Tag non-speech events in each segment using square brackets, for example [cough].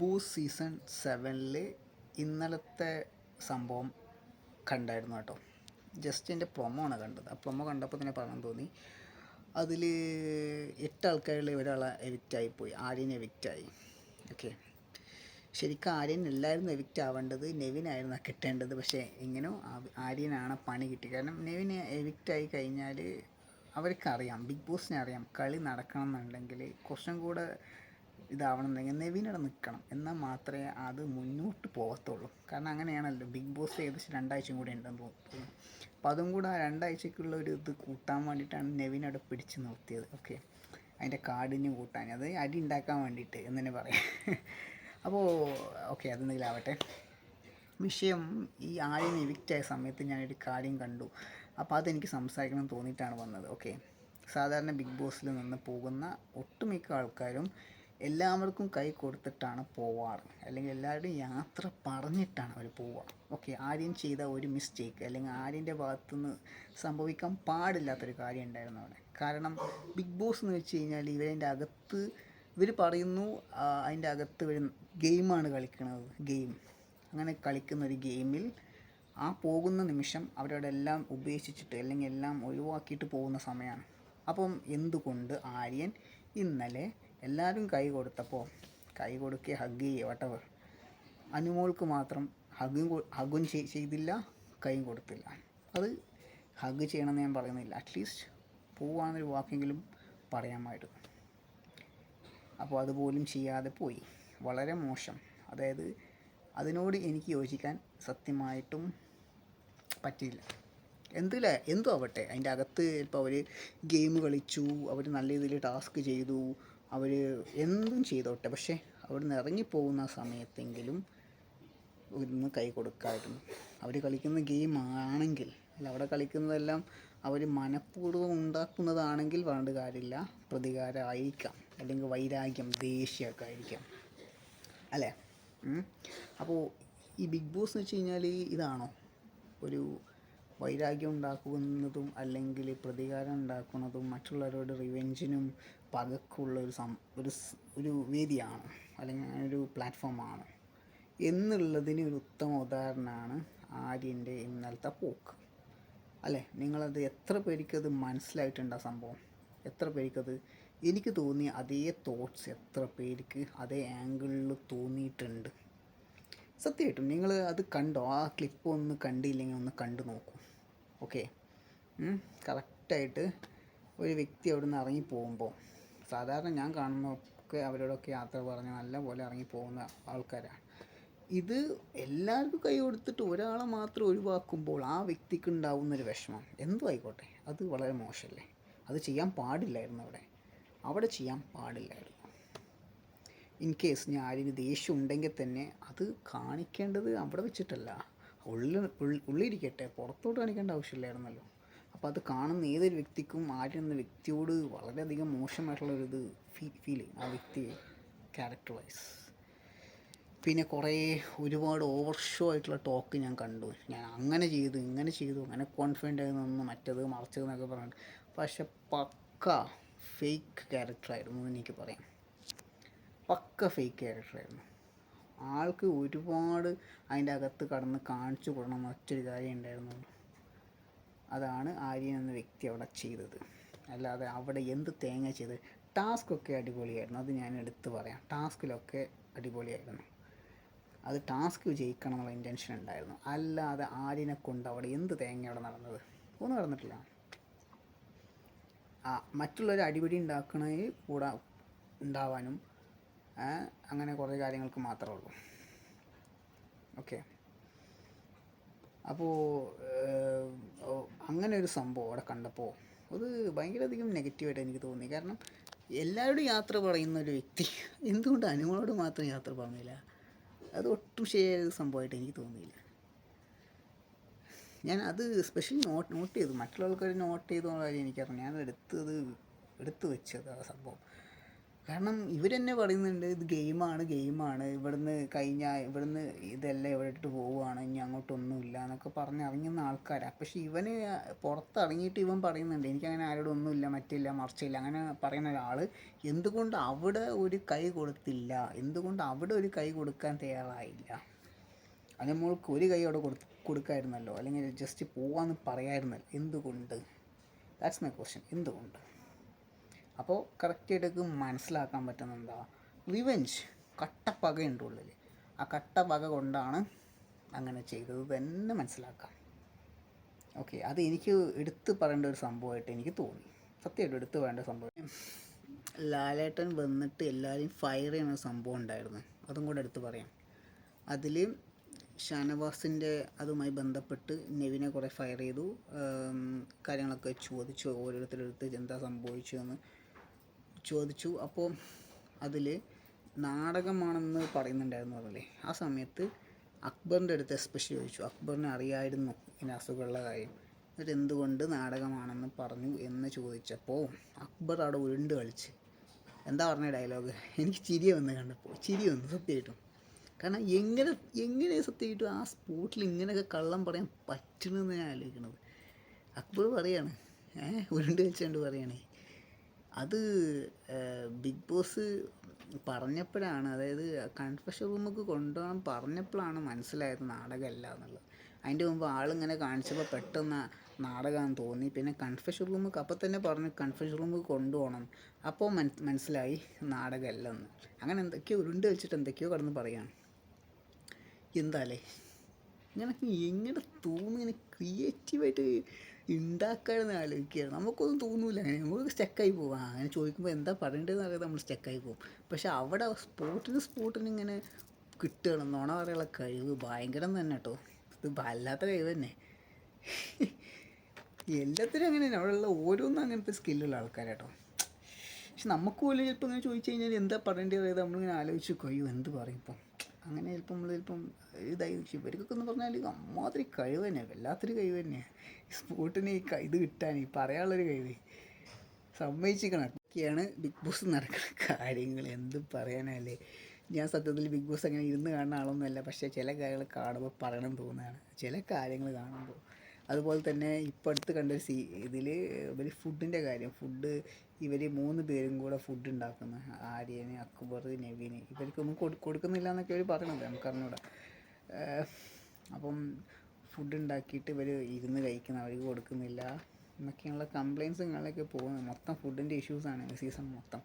Boss season സെവനിൽ ഇന്നലത്തെ സംഭവം കണ്ടായിരുന്നു കേട്ടോ. ജസ്റ്റ് എന്റെ പ്രൊമോ ആണ് കണ്ടത്. ആ പ്രൊമോ കണ്ടപ്പോൾ തന്നെ പറയാൻ തോന്നി. അതിൽ എട്ട് ആൾക്കാരിൽ ഒരാൾ എവിക്റ്റായി പോയി ആര്യൻ എവിക്റ്റായി. ഓക്കെ. ശരിക്കും ആര്യൻ എല്ലാവരും എവിക്റ്റ് ആവേണ്ടത് നെവിനായിരുന്നു കിട്ടേണ്ടത്. പക്ഷേ എങ്ങനെയോ ആര്യനാണ് പണി കിട്ടി. കാരണം നെവിന് എവിക്റ്റായി കഴിഞ്ഞാൽ അവർക്കറിയാം ബിഗ് ബോസിനെ അറിയാം. കളി നടക്കണം എന്നുണ്ടെങ്കിൽ കുറച്ചും കൂടെ ഇതാവണമെന്നുണ്ടെങ്കിൽ നെവിനവിടെ നിൽക്കണം. എന്നാൽ മാത്രമേ അത് മുന്നോട്ട് പോകത്തുള്ളൂ. കാരണം അങ്ങനെയാണല്ലോ. ബിഗ് ബോസ് ഏകദേശം രണ്ടാഴ്ചയും കൂടെ ഉണ്ടെന്ന് തോന്നുന്നു. അപ്പോൾ അതും കൂടെ ആ രണ്ടാഴ്ചക്കുള്ള ഒരു ഇത് കൂട്ടാൻ വേണ്ടിയിട്ടാണ് നെവിൻ പിടിച്ച് നിർത്തിയത്. ഓക്കെ അതിന്റെ കാടിന് കൂട്ടാൻ. അത് അടി ഉണ്ടാക്കാൻ വേണ്ടിയിട്ട് എന്ന് തന്നെ പറയാം. അപ്പോൾ ഓക്കെ അതെന്തെങ്കിലും ആവട്ടെ. വിഷയം ഈ ആര്യൻ എവിക്റ്റ് ആയ സമയത്ത് ഞാനൊരു കാര്യം കണ്ടു. അപ്പോൾ അതെനിക്ക് സംസാരിക്കണം തോന്നിയിട്ടാണ് വന്നത്. ഓക്കെ സാധാരണ ബിഗ് ബോസിൽ നിന്ന് പോകുന്ന ഒട്ടുമിക്ക ആൾക്കാരും എല്ലാവർക്കും കൈ കൊടുത്തിട്ടാണ് പോവാറ്. അല്ലെങ്കിൽ എല്ലാവരുടെയും യാത്ര പറഞ്ഞിട്ടാണ് അവർ പോവുക ഓക്കെ ആര്യൻ ചെയ്ത ഒരു മിസ്റ്റേക്ക് അല്ലെങ്കിൽ ആര്യന്റെ ഭാഗത്തുനിന്ന് സംഭവിക്കാൻ പാടില്ലാത്തൊരു കാര്യം ഉണ്ടായിരുന്നു അവിടെ. കാരണം ബിഗ് ബോസ് എന്ന് വെച്ച് കഴിഞ്ഞാൽ ഇവരതിന്റെ അകത്ത് ഇവർ പറയുന്നു അതിന്റെ അകത്ത് ഇവർ ഗെയിമാണ് കളിക്കുന്നത് ഗെയിം. അങ്ങനെ കളിക്കുന്ന ഒരു ഗെയിമിൽ ആ പോകുന്ന നിമിഷം അവരവിടെ എല്ലാം ഉപേക്ഷിച്ചിട്ട് അല്ലെങ്കിൽ എല്ലാം ഒഴിവാക്കിയിട്ട് പോകുന്ന സമയമാണ്. അപ്പം എന്തുകൊണ്ട് ആര്യൻ ഇന്നലെ എല്ലാവരും കൈ കൊടുത്തപ്പോൾ കൈ കൊടുക്കുക ഹഗ് ചെയ്യുക വട്ടവർ അനുമോൾക്ക് മാത്രം ഹഗും ഹഗും ചെയ്തില്ല കൈയും കൊടുത്തില്ല. അത് ഹഗ് ചെയ്യണമെന്ന് ഞാൻ പറയുന്നില്ല. അറ്റ്ലീസ്റ്റ് പോവാന്നൊരു വാക്കെങ്കിലും പറയാമായിരുന്നു അപ്പോൾ അതുപോലും ചെയ്യാതെ പോയി. വളരെ മോശം. അതായത് അതിനോട് എനിക്ക് യോജിക്കാൻ സത്യമായിട്ടും പറ്റിയില്ല. എന്തില്ല? എന്തോ ആവട്ടെ. അതിന്റെ അകത്ത് ഇപ്പോൾ അവർ ഗെയിം കളിച്ചു അവർ നല്ല രീതിയിൽ ടാസ്ക് ചെയ്തു അവർ എന്തും ചെയ്തോട്ടെ. പക്ഷേ അവിടെ നിന്ന് ഇറങ്ങിപ്പോകുന്ന സമയത്തെങ്കിലും ഒന്ന് കൈ കൊടുക്കായിരുന്നു അവർ കളിക്കുന്ന ഗെയിം ആണെങ്കിൽ അല്ല അവിടെ കളിക്കുന്നതെല്ലാം അവർ മനഃപൂർവം ഉണ്ടാക്കുന്നതാണെങ്കിൽ പറഞ്ഞിട്ട് കാര്യമില്ല. പ്രതികാരമായിരിക്കാം അല്ലെങ്കിൽ വൈരാഗ്യം ദേഷ്യമൊക്കെ ആയിരിക്കാം. അല്ലേ? അപ്പോൾ ഈ ബിഗ് ബോസ് എന്ന് വെച്ച് കഴിഞ്ഞാൽ ഇതാണോ? ഒരു വൈരാഗ്യം ഉണ്ടാക്കുന്നതും അല്ലെങ്കിൽ പ്രതികാരം ഉണ്ടാക്കുന്നതും മറ്റുള്ളവരോട് റിവെഞ്ചിനും പകക്കുള്ള ഒരു സം ഒരു ഒരു വേദിയാണ്. അല്ലെങ്കിൽ ഒരു പ്ലാറ്റ്ഫോമാണ്. എന്നുള്ളതിന് ഒരു ഉത്തമ ഉദാഹരണമാണ് ആര്യന്റെ ഇന്നലത്തെ പോക്ക്. അല്ലേ? നിങ്ങളത് എത്ര പേർക്കത് മനസ്സിലായിട്ടുണ്ട് ആ സംഭവം? എത്ര പേർക്കത് എനിക്ക് തോന്നിയ അതേ തോട്ട്സ് എത്ര പേർക്ക് അതേ ആംഗിളിൽ തോന്നിയിട്ടുണ്ട്? സത്യമായിട്ടും നിങ്ങൾ അത് കണ്ടോ? ആ ക്ലിപ്പ് ഒന്ന് കണ്ടില്ലെങ്കിൽ ഒന്ന് കണ്ടു നോക്കൂ. ഓക്കെ? കറക്റ്റായിട്ട് ഒരു വ്യക്തി അവിടെ നിന്ന് ഇറങ്ങി പോകുമ്പോൾ സാധാരണ ഞാൻ കാണുന്നൊക്കെ അവരോടൊക്കെ യാത്ര പറഞ്ഞ് നല്ല പോലെ ഇറങ്ങി പോകുന്ന ആൾക്കാരാണ്. ഇത് എല്ലാവർക്കും കൈ കൊടുത്തിട്ട് ഒരാളെ മാത്രം ഒഴിവാക്കുമ്പോൾ ആ വ്യക്തിക്ക് ഉണ്ടാവുന്നൊരു വിഷമം. എന്തു ആയിക്കോട്ടെ അത് വളരെ മോശമല്ലേ? അത് ചെയ്യാൻ പാടില്ലായിരുന്നു അവിടെ. അവിടെ ചെയ്യാൻ പാടില്ലായിരുന്നു. ഇൻ കേസ് ഞാൻ ആരും ദേഷ്യം ഉണ്ടെങ്കിൽ തന്നെ അത് കാണിക്കേണ്ടത് അവിടെ വെച്ചിട്ടല്ല. ഉള്ളിൽ ഉള്ളിരിക്കട്ടെ പുറത്തോട്ട് കാണിക്കേണ്ട ആവശ്യമില്ലായിരുന്നല്ലോ. അപ്പോൾ അത് കാണുന്ന ഏതൊരു വ്യക്തിക്കും ആര്യൻ വ്യക്തിയോട് വളരെയധികം മോശമായിട്ടുള്ള ഒരു ഇത് ഫീൽ ചെയ്യും. ആ വ്യക്തി ക്യാരക്ടർ വൈസ് പിന്നെ കുറേ ഒരുപാട് ഓവർ ഷോ ആയിട്ടുള്ള ടോക്ക് ഞാൻ കണ്ടു. ഞാൻ അങ്ങനെ ചെയ്തു ഇങ്ങനെ ചെയ്തു അങ്ങനെ കോൺഫിഡന്റ് ആയി നിന്ന് മറ്റത് മറിച്ചത് എന്നൊക്കെ പറഞ്ഞിട്ട്. പക്ഷെ പക്ക ഫേക്ക് ക്യാരക്ടറായിരുന്നു എന്ന് എനിക്ക് പറയാം. പക്ക ഫേക്ക് ക്യാരക്ടറായിരുന്നു ആൾക്ക് ഒരുപാട് അതിന്റെ അകത്ത് കടന്ന് കാണിച്ചു കൊടുക്കണം മറ്റൊരു കാര്യം ഉണ്ടായിരുന്നുള്ളൂ അതാണ് ആര്യൻ എന്ന വ്യക്തി അവിടെ ചെയ്തത്. അല്ലാതെ അവിടെ എന്ത് തേങ്ങ ചെയ്ത് ടാസ്ക് ഒക്കെ അടിപൊളിയായിരുന്നു. അത് ഞാൻ എടുത്ത് പറയാം. ടാസ്കിലൊക്കെ അടിപൊളിയായിരുന്നു. അത് ടാസ്ക് ജയിക്കണം എന്നുള്ള ഇന്റൻഷൻ ഉണ്ടായിരുന്നു. അല്ലാതെ ആര്യനെ കൊണ്ട് അവിടെ എന്ത് തേങ്ങ അവിടെ നടന്നത്? ഒന്നും നടന്നിട്ടില്ല. ആ മറ്റുള്ളവർ അടിപിടി ഉണ്ടാക്കണതിൽ കൂടെ ഉണ്ടാവാനും അങ്ങനെ കുറേ കാര്യങ്ങൾക്ക് മാത്രമേ ഉള്ളൂ. ഓക്കെ അപ്പോൾ അങ്ങനെ ഒരു സംഭവം അവിടെ കണ്ടപ്പോൾ അത് ഭയങ്കരധികം നെഗറ്റീവായിട്ട് എനിക്ക് തോന്നി. കാരണം എല്ലാവരോടും യാത്ര പറയുന്ന ഒരു വ്യക്തി [laughs] എന്തുകൊണ്ട് അനുമോളോട് മാത്രം യാത്ര പറഞ്ഞില്ല? അത് ഒട്ടും ശരിയായ സംഭവമായിട്ട് എനിക്ക് തോന്നിയില്ല. ഞാൻ അത് സ്പെഷ്യലി നോട്ട് നോട്ട് ചെയ്തു. മറ്റുള്ള ആൾക്കാർ നോട്ട് ചെയ്ത കാര്യം എനിക്കറിയാം ഞാൻ എടുത്തത് എടുത്തു വെച്ചത് ആ സംഭവം. കാരണം ഇവരെന്നെ പറയുന്നുണ്ട് ഇത് ഗെയിമാണ് ഗെയിമാണ്. ഇവിടുന്ന് കഴിഞ്ഞാൽ ഇവിടുന്ന് ഇതെല്ലാം ഇവിടെ ഇട്ട് പോവുകയാണ് ഇനി അങ്ങോട്ടൊന്നുമില്ല എന്നൊക്കെ പറഞ്ഞ് ഇറങ്ങുന്ന ആൾക്കാരാണ് പക്ഷേ ഇവന് പുറത്തിറങ്ങിയിട്ട് ഇവൻ പറയുന്നുണ്ട് എനിക്കങ്ങനെ ആരോടും ഒന്നുമില്ല മറ്റില്ല മറിച്ചില്ല അങ്ങനെ പറയുന്ന ഒരാൾ എന്തുകൊണ്ട് അവിടെ ഒരു കൈ കൊടുത്തില്ല? എന്തുകൊണ്ട് അവിടെ ഒരു കൈ കൊടുക്കാൻ തയ്യാറായില്ല? അതിന് മോൾക്ക് ഒരു കൈ അവിടെ കൊടു കൊടുക്കായിരുന്നല്ലോ അല്ലെങ്കിൽ ജസ്റ്റ് പോവാന്ന് പറയായിരുന്നല്ലോ. എന്തുകൊണ്ട്? ദാറ്റ്സ് മൈ ക്വസ്റ്റ്യൻ എന്തുകൊണ്ട്? അപ്പോൾ കറക്റ്റായിട്ട് മനസ്സിലാക്കാൻ പറ്റുന്ന എന്താ റിവെഞ്ച് കട്ടപ്പകയുണ്ട് ഉള്ളിൽ ആ കട്ടപ്പക കൊണ്ടാണ് അങ്ങനെ ചെയ്തത് തന്നെ മനസ്സിലാക്കാം ഓക്കെ അത് എനിക്ക് എടുത്ത് പറയേണ്ട ഒരു സംഭവമായിട്ട് എനിക്ക് തോന്നി. സത്യമായിട്ടും എടുത്തു പറയേണ്ട സംഭവം. ലാലേട്ടൻ വന്നിട്ട് എല്ലാവരെയും ഫയർ ചെയ്യുന്ന സംഭവം ഉണ്ടായിരുന്നു. അതും കൂടെ എടുത്തു പറയാം. അതിൽ ഷാനവാസിന്റെ അതുമായി ബന്ധപ്പെട്ട് നെവിനെ കുറേ ഫയർ ചെയ്തു. കാര്യങ്ങളൊക്കെ ചോദിച്ചു. ഓരോരുത്തരെടുത്ത് എന്താ സംഭവിച്ചതെന്ന് ചോദിച്ചു. അപ്പോൾ അതിൽ നാടകമാണെന്ന് പറയുന്നുണ്ടായിരുന്നു അതല്ലേ ആ സമയത്ത് അക്ബറിന്റെ അടുത്ത് എസ്പെഷ്യലി ചോദിച്ചു. അക്ബറിനെ അറിയായിരുന്നു ഇങ്ങനെ അസുഖമുള്ള കാര്യം. എന്നിട്ട് എന്തുകൊണ്ട് നാടകമാണെന്ന് പറഞ്ഞു എന്ന് ചോദിച്ചപ്പോൾ അക്ബർ അവിടെ ഉരുണ്ട് കളിച്ച്. എന്താ പറഞ്ഞ ഡയലോഗ് എനിക്ക് ചിരി വന്ന് കണ്ടപ്പോൾ ചിരി വന്നു സത്യമായിട്ടും. കാരണം എങ്ങനെ എങ്ങനെ സത്യമായിട്ടും ആ സ്പോട്ടിൽ ഇങ്ങനെയൊക്കെ കള്ളം പറയാൻ പറ്റണമെന്ന് ഞാൻ ആലോചിക്കുന്നത് അക്ബർ പറയാണ് ഏഹ് ഉരുണ്ട് വെച്ചുകൊണ്ട് പറയണേ. അത് ബിഗ് ബോസ് പറഞ്ഞപ്പോഴാണ് അതായത് കൺഫെഷൻ റൂമിലേക്ക് കൊണ്ടുപോകാൻ പറഞ്ഞപ്പോഴാണ് മനസ്സിലായത് നാടകമല്ല എന്നുള്ളത്. അതിന്റെ മുമ്പ് ആളിങ്ങനെ കാണിച്ചപ്പോൾ പെട്ടെന്ന് നാടകമാണെന്ന് തോന്നി. പിന്നെ കൺഫെഷൻ റൂമിൽ അപ്പം തന്നെ പറഞ്ഞു കൺഫെഷൻ റൂമിൽ കൊണ്ടുപോകണം. അപ്പോൾ മനസ്സിലായി നാടകമല്ലെന്ന് അങ്ങനെ എന്തൊക്കെയോ ഉരുണ്ട് വെച്ചിട്ട് എന്തൊക്കെയോ കടന്ന് പറയാണ് എന്താലേ ഇങ്ങനെ എങ്ങനെ തോന്നി ഇങ്ങനെ ക്രിയേറ്റീവായിട്ട് ഉണ്ടാക്കാമെന്ന് ആലോചിക്കുകയാണ്. നമുക്കൊന്നും തോന്നൂല. അങ്ങനെ നമുക്ക് സ്റ്റക്കായി പോകും അങ്ങനെ ചോദിക്കുമ്പോൾ എന്താ പറയേണ്ടതെന്ന് അറിയാതെ നമ്മൾ സ്റ്റക്കായി പോകും പക്ഷേ അവിടെ സ്പോട്ടിന് സ്പോട്ടിന് ഇങ്ങനെ കിട്ടുകയാണ് നുണ പറയാനുള്ള കഴിവ് ഭയങ്കരം തന്നെ കേട്ടോ ഇത് വല്ലാത്ത കഴിവ് തന്നെ. എല്ലാത്തിനും അങ്ങനെ തന്നെ അവിടെയുള്ള ഓരോന്നും അങ്ങനത്തെ സ്കില്ലുള്ള ആൾക്കാരാട്ടോ പക്ഷെ നമുക്ക് പോലും ചിലപ്പോൾ ഇങ്ങനെ ചോദിച്ചു കഴിഞ്ഞാൽ എന്താ പറയേണ്ടത് നമ്മളിങ്ങനെ ആലോചിച്ച് കഴിയും എന്ത് പറയും ഇപ്പം? അങ്ങനെ ചിലപ്പോൾ നമ്മൾ ചിലപ്പം ഇതായി ഇവർക്കൊക്കെ എന്ന് പറഞ്ഞാൽ അമ്മാതിരി കഴിവ് തന്നെയാണ് വല്ലാത്തൊരു കഴിവ് തന്നെയാണ് സ്പോട്ടിന് ഈ ഇത് കിട്ടാൻ ഈ പറയാനുള്ളൊരു കഴിവ്. സമ്മതിച്ചിരിക്കണം. ഒക്കെയാണ് ബിഗ് ബോസ് നടക്കുന്ന കാര്യങ്ങൾ എന്ത് പറയാനല്ലേ ഞാൻ സത്യത്തിൽ ബിഗ് ബോസ് അങ്ങനെ ഇരുന്ന് കാണുന്ന ആളൊന്നുമല്ല. പക്ഷേ ചില കാര്യങ്ങൾ കാണുമ്പോൾ പറയണം തോന്നുകയാണ് ചില കാര്യങ്ങൾ കാണുമ്പോൾ അതുപോലെ തന്നെ ഇപ്പോൾ അടുത്ത് കണ്ടൊരു സീ ഇതിൽ ഇവർ ഫുഡിന്റെ കാര്യം. ഫുഡ് ഇവർ മൂന്ന് പേരും കൂടെ ഫുഡ് ഉണ്ടാക്കുന്ന ആര്യന് അക്ബർ നവീന് ഇവർക്കൊന്നും കൊടു കൊടുക്കുന്നില്ല എന്നൊക്കെ അവർ പറയണത് നമുക്കറിഞ്ഞൂടാ അപ്പം ഫുഡ് ഉണ്ടാക്കിയിട്ട് ഇവർ ഇരുന്ന് കഴിക്കുന്ന അവർക്ക് കൊടുക്കുന്നില്ല എന്നൊക്കെയുള്ള കംപ്ലയിൻസും കാര്യങ്ങളൊക്കെ പോകുന്നത് മൊത്തം ഫുഡിന്റെ ഇഷ്യൂസാണ് സീസൺ മൊത്തം.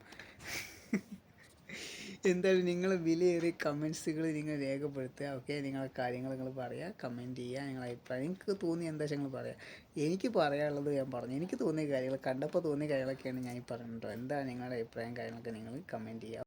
എന്തായാലും നിങ്ങൾ വിലയേറിയ കമൻസുകൾ നിങ്ങൾ രേഖപ്പെടുത്തുക ഓക്കെ നിങ്ങളെ കാര്യങ്ങൾ നിങ്ങൾ പറയുക കമന്റ് ചെയ്യുക നിങ്ങളെ അഭിപ്രായം നിങ്ങൾക്ക് തോന്നിയ എന്താ വെച്ചാൽ നിങ്ങൾ പറയുക എനിക്ക് പറയാനുള്ളത് ഞാൻ പറഞ്ഞു. എനിക്ക് തോന്നിയ കാര്യങ്ങൾ കണ്ടപ്പോൾ തോന്നിയ കാര്യങ്ങളൊക്കെയാണ് ഞാൻ ഈ പറയുന്നത് എന്താണ് നിങ്ങളുടെ അഭിപ്രായം കാര്യങ്ങളൊക്കെ നിങ്ങൾ കമന്റ് ചെയ്യുക.